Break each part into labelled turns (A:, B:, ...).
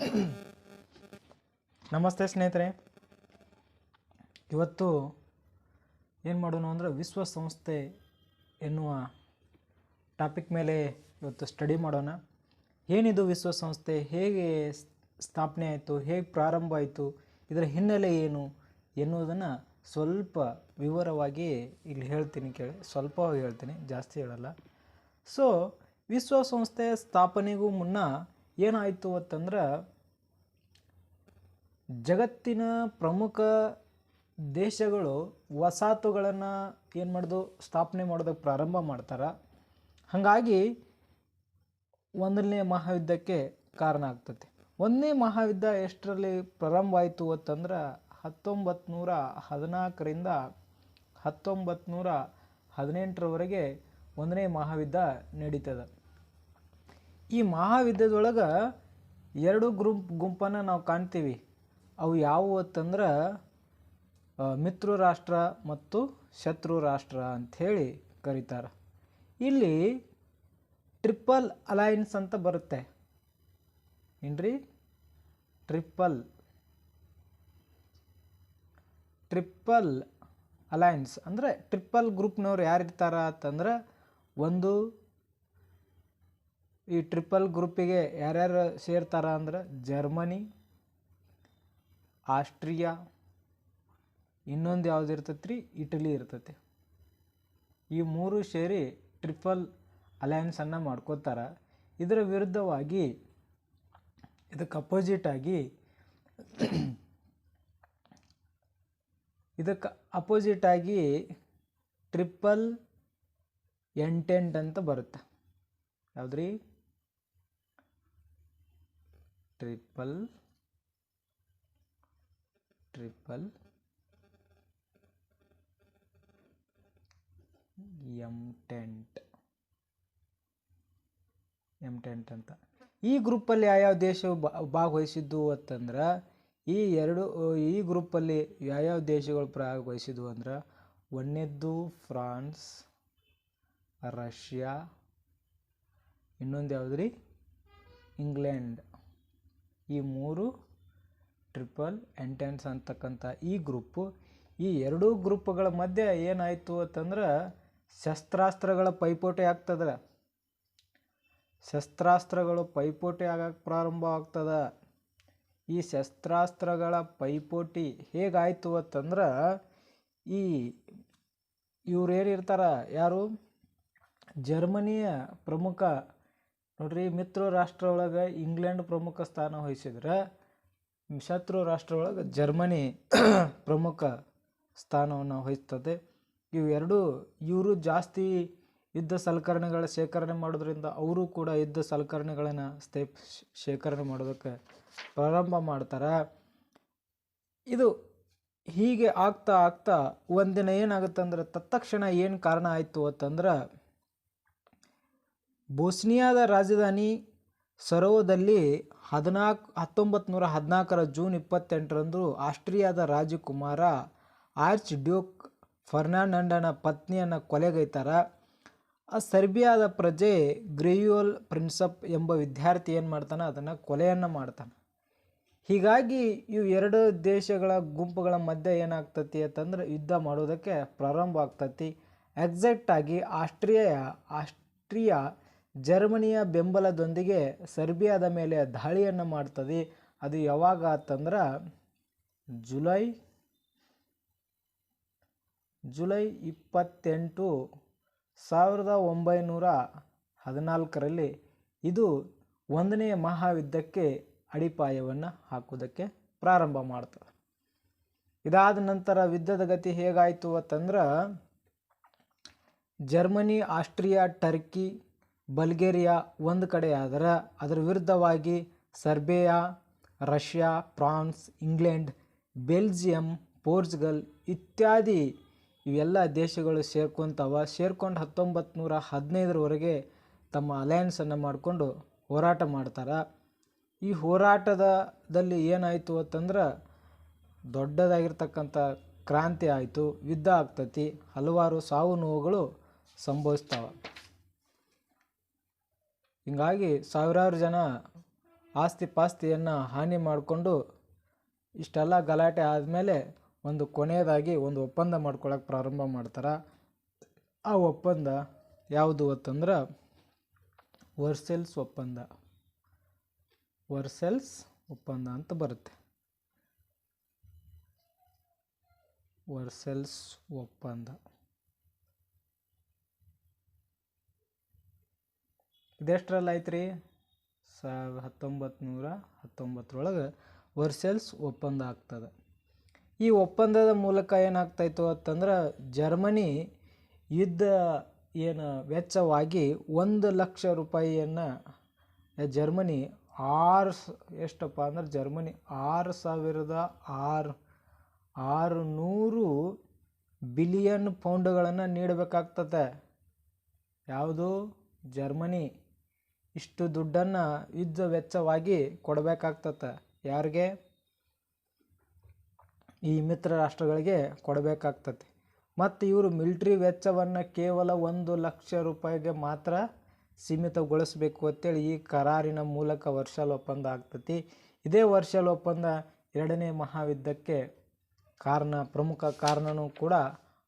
A: ನಮಸ್ತೆ ಸ್ನೇಹಿತರೆ. ಇವತ್ತು ಏನು ಮಾಡೋಣ ಅಂದರೆ ವಿಶ್ವಸಂಸ್ಥೆ ಎನ್ನುವ ಟಾಪಿಕ್ ಮೇಲೆ ಇವತ್ತು ಸ್ಟಡಿ ಮಾಡೋಣ. ಏನಿದು ವಿಶ್ವಸಂಸ್ಥೆ? ಹೇಗೆ ಸ್ಥಾಪನೆ ಆಯಿತು? ಹೇಗೆ ಪ್ರಾರಂಭ ಆಯಿತು? ಇದರ ಹಿನ್ನೆಲೆ ಏನು ಎನ್ನುವುದನ್ನು ಸ್ವಲ್ಪ ವಿವರವಾಗಿ ಇಲ್ಲಿ ಹೇಳ್ತೀನಿ ಕೇಳಿ. ಸ್ವಲ್ಪ ಹೇಳ್ತೀನಿ, ಜಾಸ್ತಿ ಹೇಳಲ್ಲ. ಸೊ ವಿಶ್ವಸಂಸ್ಥೆಯ ಸ್ಥಾಪನೆಗೂ ಮುನ್ನ ಏನಾಯಿತು ಅಂತಂದ್ರೆ ಜಗತ್ತಿನ ಪ್ರಮುಖ ದೇಶಗಳು ವಸಾಹತುಗಳನ್ನು ಏನು ಮಾಡೋದು, ಸ್ಥಾಪನೆ ಮಾಡೋದಕ್ಕೆ ಪ್ರಾರಂಭ ಮಾಡ್ತಾರೆ. ಹಾಗಾಗಿ ಒಂದನೇ ಮಹಾಯುದ್ಧಕ್ಕೆ ಕಾರಣ ಆಗ್ತದೆ ಒಂದನೇ ಮಹಾಯುದ್ಧ ಎಷ್ಟರಲ್ಲಿ ಪ್ರಾರಂಭ ಆಯಿತು ಅಂತಂದ್ರೆ ಹತ್ತೊಂಬತ್ತು ನೂರ ಹದಿನಾಲ್ಕರಿಂದ ಹತ್ತೊಂಬತ್ತು ನೂರ ಹದಿನೆಂಟರವರೆಗೆ ಒಂದನೇ ಮಹಾಯುದ್ಧ ನಡೀತದೆ. ಈ ಮಹಾವಿದ್ಯದೊಳಗೆ ಎರಡು ಗ್ರೂಪ್ ಗುಂಪನ್ನು ನಾವು ಕಾಣ್ತೀವಿ. ಅವು ಯಾವುವು ಅಂತಂದ್ರೆ ಮಿತ್ರ ರಾಷ್ಟ್ರ ಮತ್ತು ಶತ್ರು ರಾಷ್ಟ್ರ ಅಂಥೇಳಿ ಕರೀತಾರೆ. ಇಲ್ಲಿ ಟ್ರಿಪಲ್ ಅಲೈನ್ಸ್ ಅಂತ ಬರುತ್ತೆ. ಏನ್ರಿ? Triple triple alliance. ಅಂದರೆ ಟ್ರಿಪಲ್ ಗ್ರೂಪ್ನವ್ರು ಯಾರು ಇರ್ತಾರ ಅಂತಂದ್ರೆ, ಒಂದು ಈ ಟ್ರಿಪಲ್ ಗ್ರೂಪಿಗೆ ಯಾರ್ಯಾರು ಸೇರ್ತಾರ ಅಂದ್ರೆ ಜರ್ಮನಿ, ಆಸ್ಟ್ರಿಯಾ, ಇನ್ನೊಂದು ಯಾವ್ದು ಇರ್ತೈತೆ ಇಟಲಿ ಇರ್ತೈತಿ. ಈ ಮೂರು ಸೇರಿ ಟ್ರಿಪಲ್ ಅಲಯನ್ಸನ್ನು ಮಾಡ್ಕೋತಾರೆ. ಇದರ ವಿರುದ್ಧವಾಗಿ ಇದಕ್ಕೆ ಅಪೋಸಿಟ್ ಆಗಿ ಇದಕ್ಕೆ ಅಪೋಸಿಟ್ ಆಗಿ ಟ್ರಿಪಲ್ ಎಂಟೆಂಟ್ ಅಂತ ಬರುತ್ತೆ. ಯಾವ್ದ್ರಿ? Triple triple, entente. M tent ಅಂತ. ಈ ಗ್ರೂಪಲ್ಲಿ ಯಾವ್ಯಾವ ದೇಶವು ದೇಶ ಭಾಗವಹಿಸಿದ್ದು ಅಂತಂದ್ರೆ, ಈ ಎರಡು, ಈ ಗ್ರೂಪಲ್ಲಿ ಯಾವ್ಯಾವ ದೇಶಗಳು ಭಾಗವಹಿಸಿದ್ವು ಅಂದ್ರೆ ಒಂದನೇದ್ದು ಫ್ರಾನ್ಸ್, ರಷ್ಯಾ, ಇನ್ನೊಂದು ಯಾವುದು ರೀ ಇಂಗ್ಲೆಂಡ್. ಈ ಮೂರು ಟ್ರಿಪಲ್ ಎಂಟೆನ್ಸ್ ಅಂತಕ್ಕಂಥ ಈ ಗ್ರೂಪು, ಈ ಎರಡೂ ಗ್ರೂಪ್ಗಳ ಮಧ್ಯೆ ಏನಾಯಿತು ಅಂತಂದ್ರೆ ಶಸ್ತ್ರಾಸ್ತ್ರಗಳ ಪೈಪೋಟಿ ಆಗ್ತದೆ. ಶಸ್ತ್ರಾಸ್ತ್ರಗಳು ಪೈಪೋಟಿ ಆಗಕ್ಕೆ ಪ್ರಾರಂಭ ಆಗ್ತದೆ. ಈ ಶಸ್ತ್ರಾಸ್ತ್ರಗಳ ಪೈಪೋಟಿ ಹೇಗಾಯಿತು ಅಂತಂದ್ರೆ, ಈ ಇವ್ರು ಏನಿರ್ತಾರೆ ಯಾರು? ಜರ್ಮನಿಯ ಪ್ರಮುಖ ನೋಡ್ರಿ, ಮಿತ್ರ ರಾಷ್ಟ್ರ ಒಳಗೆ ಇಂಗ್ಲೆಂಡ್ ಪ್ರಮುಖ ಸ್ಥಾನ ವಹಿಸಿದ್ರೆ. ಶತ್ರು ರಾಷ್ಟ್ರ ಒಳಗೆ ಜರ್ಮನಿ ಪ್ರಮುಖ ಸ್ಥಾನವನ್ನು ವಹಿಸ್ತದೆ. ಇವೆರಡು ಇವರು ಜಾಸ್ತಿ ಯುದ್ಧ ಸಲಕರಣೆಗಳ ಶೇಖರಣೆ ಮಾಡೋದ್ರಿಂದ ಅವರು ಕೂಡ ಯುದ್ಧ ಸಲಕರಣೆಗಳನ್ನು ಸ್ಥೇ ಶೇಖರಣೆ ಮಾಡೋದಕ್ಕೆ ಪ್ರಾರಂಭ ಮಾಡ್ತಾರೆ. ಇದು ಹೀಗೆ ಆಗ್ತಾ ಆಗ್ತಾ ಒಂದಿನ ಏನಾಗುತ್ತೆ ಅಂದ್ರೆ ತತ್ಕ್ಷಣ ಏನು ಕಾರಣ ಆಯಿತು ಅಂತಂದ್ರೆ ಬೋಸ್ನಿಯಾದ ರಾಜಧಾನಿ ಸರೋವದಲ್ಲಿ ಹದಿನಾಲ್ಕು ಹತ್ತೊಂಬತ್ತು ನೂರ ಹದಿನಾಲ್ಕರ ಜೂನ್ ಇಪ್ಪತ್ತೆಂಟರಂದು ಆಸ್ಟ್ರಿಯಾದ ರಾಜಕುಮಾರ ಆರ್ಚ್ ಡ್ಯೂಕ್ ಫರ್ನಾಂಡನ ಪತ್ನಿಯನ್ನು ಕೊಲೆಗೈತಾರ ಸರ್ಬಿಯಾದ ಪ್ರಜೆ ಗ್ರೇಯುಯಲ್ ಪ್ರಿನ್ಸಪ್ ಎಂಬ ವಿದ್ಯಾರ್ಥಿ ಏನು ಮಾಡ್ತಾನೆ? ಅದನ್ನು ಕೊಲೆಯನ್ನು ಮಾಡ್ತಾನೆ. ಹೀಗಾಗಿ ಇವು ಎರಡು ದೇಶಗಳ ಗುಂಪುಗಳ ಮಧ್ಯೆ ಏನಾಗ್ತತಿ ಅಂತಂದ್ರೆ ಯುದ್ಧ ಮಾಡೋದಕ್ಕೆ ಪ್ರಾರಂಭ ಆಗ್ತತಿ. ಎಕ್ಸಾಕ್ಟಾಗಿ ಆಸ್ಟ್ರಿಯಾ ಆಸ್ಟ್ರಿಯಾ ಜರ್ಮನಿಯ ಬೆಂಬಲದೊಂದಿಗೆ ಸರ್ಬಿಯಾದ ಮೇಲೆ ದಾಳಿಯನ್ನು ಮಾಡ್ತದೆ. ಅದು ಯಾವಾಗ ಅಂತಂದ್ರೆ ಜುಲೈ ಜುಲೈ ಇಪ್ಪತ್ತೆಂಟು ಸಾವಿರದ ಒಂಬೈನೂರ ಹದಿನಾಲ್ಕರಲ್ಲಿ ಇದು ಒಂದನೇ ಮಹಾಯುದ್ಧಕ್ಕೆ ಅಡಿಪಾಯವನ್ನು ಹಾಕುವುದಕ್ಕೆ ಪ್ರಾರಂಭ ಮಾಡ್ತದೆ. ಇದಾದ ನಂತರ ಯುದ್ಧದ ಗತಿ ಹೇಗಾಯಿತು ಅಂತಂದ್ರೆ ಜರ್ಮನಿ, ಆಸ್ಟ್ರಿಯಾ, ಟರ್ಕಿ ಬಲ್ಗೇರಿಯಾ ಒಂದು ಕಡೆ ಆದ್ರೆ ಅದರ ವಿರುದ್ಧವಾಗಿ Serbia, Russia, France, England, Belgium, Portugal ಇತ್ಯಾದಿ ಇವೆಲ್ಲ ದೇಶಗಳು ಸೇರ್ಕೊತಾವ. ಸೇರ್ಕೊಂಡು ಹತ್ತೊಂಬತ್ತು ನೂರ ಹದಿನೈದರವರೆಗೆ ತಮ್ಮ ಅಲಯನ್ಸನ್ನು ಮಾಡಿಕೊಂಡು ಹೋರಾಟ ಮಾಡ್ತಾರೆ. ಈ ಹೋರಾಟದಲ್ಲಿ ಏನಾಯಿತು ಅಂತಂದ್ರೆ ದೊಡ್ಡದಾಗಿರ್ತಕ್ಕಂಥ ಕ್ರಾಂತಿ ಆಯಿತು, ಯುದ್ಧ ಆಗ್ತತಿ, ಹಲವಾರು ಸಾವು ನೋವುಗಳು ಸಂಭವಿಸ್ತಾವೆ. ಹಿಂಗಾಗಿ ಸಾವಿರಾರು ಜನ ಆಸ್ತಿ ಪಾಸ್ತಿಯನ್ನು ಹಾನಿ ಮಾಡಿಕೊಂಡು ಇಷ್ಟೆಲ್ಲ ಗಲಾಟೆ ಆದಮೇಲೆ ಒಂದು ಕೊನೆಯದಾಗಿ ಒಂದು ಒಪ್ಪಂದ ಮಾಡ್ಕೊಳಕ್ಕೆ ಪ್ರಾರಂಭ ಮಾಡ್ತಾರೆ. ಆ ಒಪ್ಪಂದ ಯಾವುದು ಅಂತಂದ್ರೆ ವರ್ಸೆಲ್ಸ್ ಒಪ್ಪಂದ. ವರ್ಸೆಲ್ಸ್ ಒಪ್ಪಂದ ಅಂತ ಬರುತ್ತೆ. ವರ್ಸೆಲ್ಸ್ ಒಪ್ಪಂದ. ಇದೆಷ್ಟರಲ್ಲಿ ರೀ ಸಾ ಹತ್ತೊಂಬತ್ತು ನೂರ ಹತ್ತೊಂಬತ್ತರೊಳಗೆ ವರ್ಸೆಲ್ಸ್ ಒಪ್ಪಂದ ಆಗ್ತದೆ. ಈ ಒಪ್ಪಂದದ ಮೂಲಕ ಏನಾಗ್ತಾಯಿತ್ತು ಅಂತಂದ್ರೆ ಜರ್ಮನಿ ಯುದ್ಧ ಏನು ವೆಚ್ಚವಾಗಿ ಒಂದು ಲಕ್ಷ ರೂಪಾಯಿಯನ್ನು ಜರ್ಮನಿ ಆರು ಎಷ್ಟಪ್ಪ ಅಂದ್ರೆ ಜರ್ಮನಿ ಆರು ಸಾವಿರದ ಆರು ಆರು ನೂರು ಬಿಲಿಯನ್ ಪೌಂಡ್ಗಳನ್ನು ನೀಡಬೇಕಾಗ್ತದೆ ಯಾವುದು? ಜರ್ಮನಿ. ಇಷ್ಟು ದುಡ್ಡನ್ನು ಯುದ್ಧ ವೆಚ್ಚವಾಗಿ ಕೊಡಬೇಕಾಗ್ತದೆ ಯಾರಿಗೆ? ಈ ಮಿತ್ರ ರಾಷ್ಟ್ರಗಳಿಗೆ ಕೊಡಬೇಕಾಗ್ತದೆ ಮತ್ತು ಇವರು ಮಿಲ್ಟ್ರಿ ವೆಚ್ಚವನ್ನು ಕೇವಲ ಒಂದು ಲಕ್ಷ ರೂಪಾಯಿಗೆ ಮಾತ್ರ ಸೀಮಿತಗೊಳಿಸಬೇಕು ಅಂತೇಳಿ ಈ ಕರಾರಿನ ಮೂಲಕ ವರ್ಷಲ್ ಒಪ್ಪಂದ ಆಗ್ತತಿ. ಇದೇ ವರ್ಷಲ್ ಒಪ್ಪಂದ ಎರಡನೇ ಮಹಾಯುದ್ಧಕ್ಕೆ ಕಾರಣ, ಪ್ರಮುಖ ಕಾರಣನೂ ಕೂಡ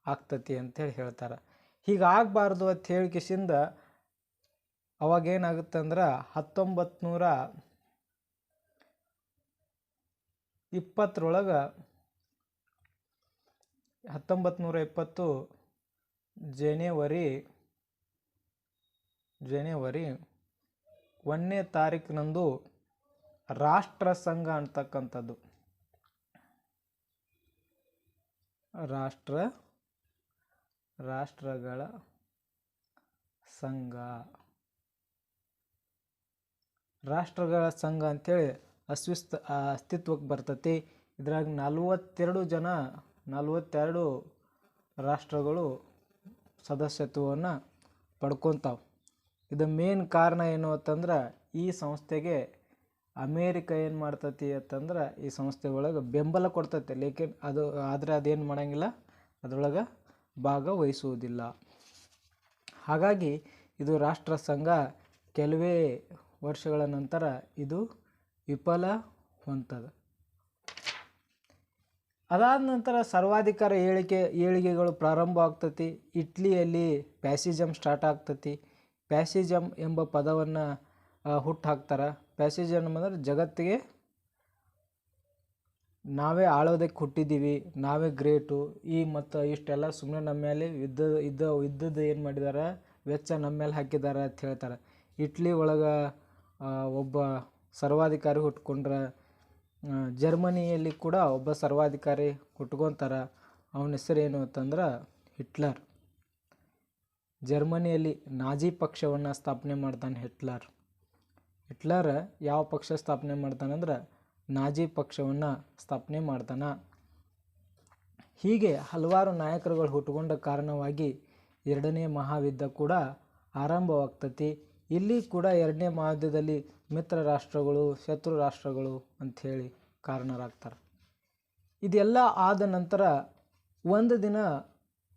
A: ಆಗ್ತತಿ ಅಂತೇಳಿ ಹೇಳ್ತಾರೆ. ಹೀಗಾಗಬಾರ್ದು ಅಂತ ಹೇಳಿಕಿಸಿಂದ ಅವಾಗೇನಾಗುತ್ತೆ ಅಂದ್ರೆ ಹತ್ತೊಂಬತ್ತು ನೂರ ಇಪ್ಪತ್ತರೊಳಗೆ ಹತ್ತೊಂಬತ್ತು ನೂರ ಇಪ್ಪತ್ತು ಜನವರಿ ಜನವರಿ ಒಂದನೇ ತಾರೀಕಿನಂದು ರಾಷ್ಟ್ರ ಸಂಘ ಅಂತಕ್ಕಂಥದ್ದು. ರಾಷ್ಟ್ರ, ರಾಷ್ಟ್ರಗಳ ಸಂಘ. ರಾಷ್ಟ್ರಗಳ ಸಂಘ ಅಂಥೇಳಿ ಅಸ್ವಿಸ್ತ ಅಸ್ತಿತ್ವಕ್ಕೆ ಬರ್ತೈತಿ. ಇದ್ರಾಗ ನಲ್ವತ್ತೆರಡು ಜನ, ನಲವತ್ತೆರಡು ರಾಷ್ಟ್ರಗಳು ಸದಸ್ಯತ್ವವನ್ನು ಪಡ್ಕೊತಾವೆ. ಇದು ಮೇನ್ ಕಾರಣ ಏನು ಅಂತಂದ್ರೆ, ಈ ಸಂಸ್ಥೆಗೆ ಅಮೇರಿಕ ಏನು ಮಾಡ್ತತಿ ಅಂತಂದ್ರೆ, ಈ ಸಂಸ್ಥೆ ಒಳಗೆ ಬೆಂಬಲ ಕೊಡ್ತೈತೆ. ಲೇಕಿನ್ ಅದು, ಆದರೆ ಅದೇನು ಮಾಡಂಗಿಲ್ಲ, ಅದರೊಳಗೆ ಭಾಗವಹಿಸುವುದಿಲ್ಲ. ಹಾಗಾಗಿ ಇದು ರಾಷ್ಟ್ರ ಸಂಘ ಕೆಲವೇ ವರ್ಷಗಳ ನಂತರ ಇದು ವಿಫಲ ಹೊಂತದ ಅದಾದ ನಂತರ ಸರ್ವಾಧಿಕಾರ ಏಳಿಕೆ ಏಳಿಗೆಗಳು ಪ್ರಾರಂಭ ಆಗ್ತತಿ. ಇಟ್ಲಿಯಲ್ಲಿ ಪ್ಯಾಸಿಜಮ್ ಸ್ಟಾರ್ಟ್ ಆಗ್ತತಿ. ಪ್ಯಾಸಿಜಮ್ ಎಂಬ ಪದವನ್ನು ಹುಟ್ಟು ಹಾಕ್ತಾರೆ. ಪ್ಯಾಸಿಜಮ್ ಅಂದರೆ ಜಗತ್ತಿಗೆ ನಾವೇ ಆಳೋದಕ್ಕೆ ಹುಟ್ಟಿದ್ದೀವಿ ನಾವೇ ಗ್ರೇಟು. ಈ ಮತ್ತು ಇಷ್ಟೆಲ್ಲ ಸುಮ್ಮನೆ ನಮ್ಮ ಮೇಲೆ ಯುದ್ಧ ಇದ್ದ ಇದ್ದದ್ದು ಏನು ಮಾಡಿದ್ದಾರೆ ವೆಚ್ಚ ನಮ್ಮ ಮೇಲೆ ಹಾಕಿದ್ದಾರೆ ಅಂತ ಹೇಳ್ತಾರೆ. ಇಟ್ಲಿ ಒಳಗೆ ಒಬ್ಬ ಸರ್ವಾಧಿಕಾರಿ ಹುಟ್ಕೊಂಡ್ರೆ ಜರ್ಮನಿಯಲ್ಲಿ ಕೂಡ ಒಬ್ಬ ಸರ್ವಾಧಿಕಾರಿ ಹುಟ್ಕೊತಾರೆ. ಅವನ ಹೆಸರು ಏನು ಅಂತಂದ್ರೆ ಹಿಟ್ಲರ್. ಜರ್ಮನಿಯಲ್ಲಿ ನಾಜಿ ಪಕ್ಷವನ್ನು ಸ್ಥಾಪನೆ ಮಾಡ್ತಾನೆ ಹಿಟ್ಲರ್. ಹಿಟ್ಲರ್ ಯಾವ ಪಕ್ಷ ಸ್ಥಾಪನೆ ಮಾಡ್ತಾನಂದ್ರೆ ನಾಜಿ ಪಕ್ಷವನ್ನು ಸ್ಥಾಪನೆ ಮಾಡ್ತಾನೆ. ಹೀಗೆ ಹಲವಾರು ನಾಯಕರುಗಳು ಹುಟ್ಟುಕೊಂಡ ಕಾರಣವಾಗಿ ಎರಡನೇ ಮಹಾಯುದ್ಧ ಕೂಡ ಆರಂಭವಾಗ್ತತಿ. ಇಲ್ಲಿ ಕೂಡ ಎರಡನೇ ಮಹಾಯುದ್ಧದಲ್ಲಿ ಮಿತ್ರ ರಾಷ್ಟ್ರಗಳು, ಶತ್ರು ರಾಷ್ಟ್ರಗಳು ಅಂಥೇಳಿ ಕಾರಣರಾಗ್ತಾರೆ. ಇದೆಲ್ಲ ಆದ ನಂತರ ಒಂದು ದಿನ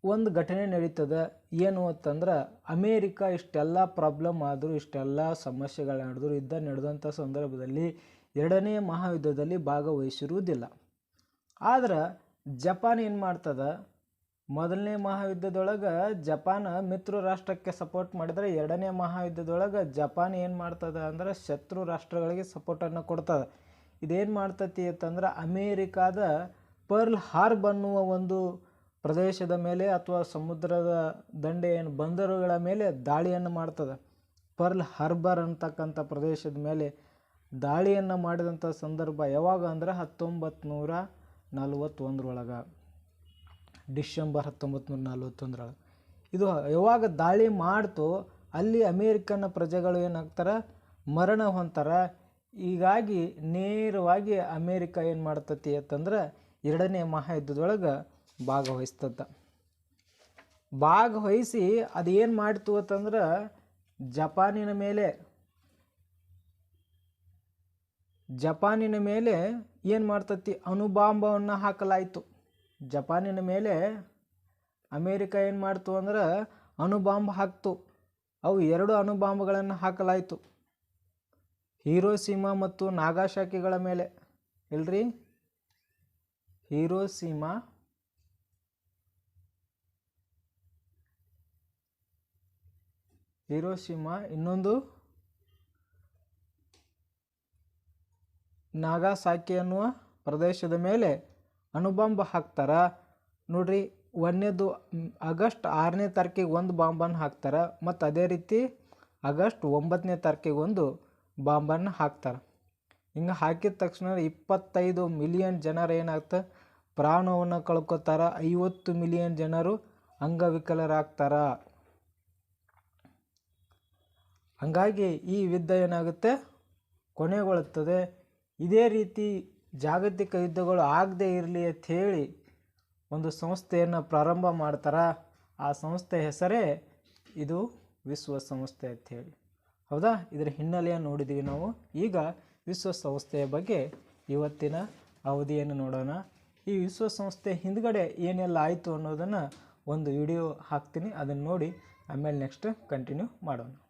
A: ಒಂದು ಘಟನೆ ನಡೀತದೆ. ಏನು ಅಂತಂದ್ರೆ ಅಮೇರಿಕ ಇಷ್ಟೆಲ್ಲ ಪ್ರಾಬ್ಲಮ್ ಆದರೂ, ಇಷ್ಟೆಲ್ಲ ಸಮಸ್ಯೆಗಳು ನಡೆದರೂ, ಯುದ್ಧ ನಡೆದಂಥ ಸಂದರ್ಭದಲ್ಲಿ ಎರಡನೇ ಮಹಾಯುದ್ಧದಲ್ಲಿ ಭಾಗವಹಿಸಿರುವುದಿಲ್ಲ. ಆದ್ರೆ ಜಪಾನ್ ಏನು ಮಾಡ್ತದೆ? ಮೊದಲನೇ ಮಹಾಯುದ್ಧದೊಳಗೆ ಜಪಾನ್ ಮಿತ್ರ ರಾಷ್ಟ್ರಕ್ಕೆ ಸಪೋರ್ಟ್ ಮಾಡಿದರೆ ಎರಡನೇ ಮಹಾಯುದ್ಧದೊಳಗೆ ಜಪಾನ್ ಏನು ಮಾಡ್ತದೆ ಅಂದ್ರೆ ಶತ್ರು ರಾಷ್ಟ್ರಗಳಿಗೆ ಸಪೋರ್ಟನ್ನು ಕೊಡ್ತದೆ. ಇದೇನು ಮಾಡ್ತತಿ ಅಂತಂದ್ರೆ ಅಮೇರಿಕಾದ ಪರ್ಲ್ ಹಾರ್ಬ್ ಅನ್ನುವ ಒಂದು ಪ್ರದೇಶದ ಮೇಲೆ ಅಥವಾ ಸಮುದ್ರದ ದಂಡೆ ಏನು ಬಂದರುಗಳ ಮೇಲೆ ದಾಳಿಯನ್ನು ಮಾಡ್ತದೆ. ಪರ್ಲ್ ಹಾರ್ಬರ್ ಅಂತಕ್ಕಂಥ ಪ್ರದೇಶದ ಮೇಲೆ ದಾಳಿಯನ್ನು ಮಾಡಿದಂಥ ಸಂದರ್ಭ ಯಾವಾಗ ಅಂದ್ರೆ ಹತ್ತೊಂಬತ್ತು ನೂರ ನಲ್ವತ್ತೊಂದರೊಳಗೆ. ಡಿಸೆಂಬರ್ ಹತ್ತೊಂಬತ್ತು ನೂರ ನಲ್ವತ್ತೊಂದರೊಳಗೆ. ಇದು ಯಾವಾಗ ದಾಳಿ ಮಾಡ್ತು ಅಲ್ಲಿ ಅಮೇರಿಕನ್ ಪ್ರಜೆಗಳು ಏನಾಗ್ತಾರೆ? ಮರಣ ಹೊಂತಾರೆ ಹೀಗಾಗಿ ನೇರವಾಗಿ ಅಮೇರಿಕ ಏನು ಮಾಡ್ತತಿ ಅಂತಂದ್ರೆ ಎರಡನೇ ಮಹಾಯುದ್ಧದೊಳಗೆ ಭಾಗವಹಿಸ್ತದ. ಭಾಗವಹಿಸಿ ಅದು ಏನು ಮಾಡ್ತು ಅಂತಂದ್ರೆ ಜಪಾನಿನ ಮೇಲೆ ಜಪಾನಿನ ಮೇಲೆ ಏನು ಮಾಡ್ತತಿ? ಅಣುಬಾಂಬವನ್ನು ಹಾಕಲಾಯಿತು. ಜಪಾನಿನ ಮೇಲೆ ಅಮೇರಿಕ ಏನು ಮಾಡ್ತು ಅಂದ್ರೆ ಅಣುಬಾಂಬ್ ಹಾಕ್ತು. ಅವು ಎರಡು ಅಣುಬಾಂಬ್ಗಳನ್ನು ಹಾಕಲಾಯಿತು. ಹೀರೋಸೀಮಾ ಮತ್ತು ನಾಗಾಶಾಕಿಗಳ ಮೇಲೆ. ಇಲ್ರಿ? ಹೀರೋಸೀಮಾ ಸೀಮಾ ಇನ್ನೊಂದು ನಾಗಾಸಾಕಿ ಅನ್ನುವ ಪ್ರದೇಶದ ಮೇಲೆ ಅಣುಬಾಂಬ್ ಹಾಕ್ತಾರೆ. ನೋಡ್ರಿ, ಒಂದನೇದು ಆಗಸ್ಟ್ ಆರನೇ ತಾರೀಕಿಗೆ ಒಂದು ಬಾಂಬನ್ನು ಹಾಕ್ತಾರೆ. ಮತ್ತು ಅದೇ ರೀತಿ ಆಗಸ್ಟ್ ಒಂಬತ್ತನೇ ತಾರೀಕಿಗೆ ಒಂದು ಬಾಂಬನ್ನು ಹಾಕ್ತಾರೆ. ಹಿಂಗೆ ಹಾಕಿದ ತಕ್ಷಣ ಇಪ್ಪತ್ತೈದು ಮಿಲಿಯನ್ ಜನರು ಏನಾಗ್ತ, ಪ್ರಾಣವನ್ನು ಕಳ್ಕೊತಾರೆ. ಐವತ್ತು ಮಿಲಿಯನ್ ಜನರು ಅಂಗವಿಕಲರಾಗ್ತಾರ. ಹಂಗಾಗಿ ಈ ಯುದ್ಧ ಏನಾಗುತ್ತೆ? ಕೊನೆಗೊಳ್ಳುತ್ತದೆ. ಇದೇ ರೀತಿ ಜಾಗತಿಕ ಯುದ್ಧಗಳು ಆಗದೇ ಇರಲಿ ಅಂತ ಹೇಳಿ ಒಂದು ಸಂಸ್ಥೆಯನ್ನು ಪ್ರಾರಂಭ ಮಾಡ್ತಾರೆ? ಆ ಸಂಸ್ಥೆ ಹೆಸರೇ ಇದು ವಿಶ್ವಸಂಸ್ಥೆ ಅಂತ ಹೇಳಿ. ಹೌದಾ? ಇದರ ಹಿನ್ನೆಲೆಯನ್ನು ನೋಡಿದ್ದೀವಿ ನಾವು. ಈಗ ವಿಶ್ವಸಂಸ್ಥೆಯ ಬಗ್ಗೆ ಇವತ್ತಿನ ಅವಧಿಯನ್ನು ನೋಡೋಣ. ಈ ವಿಶ್ವಸಂಸ್ಥೆ ಹಿಂದ್ಗಡೆ ಏನೆಲ್ಲ ಆಯಿತು ಅನ್ನೋದನ್ನು ಒಂದು ವಿಡಿಯೋ ಹಾಕ್ತೀನಿ. ಅದನ್ನು ನೋಡಿ ಆಮೇಲೆ ನೆಕ್ಸ್ಟ್ ಕಂಟಿನ್ಯೂ ಮಾಡೋಣ.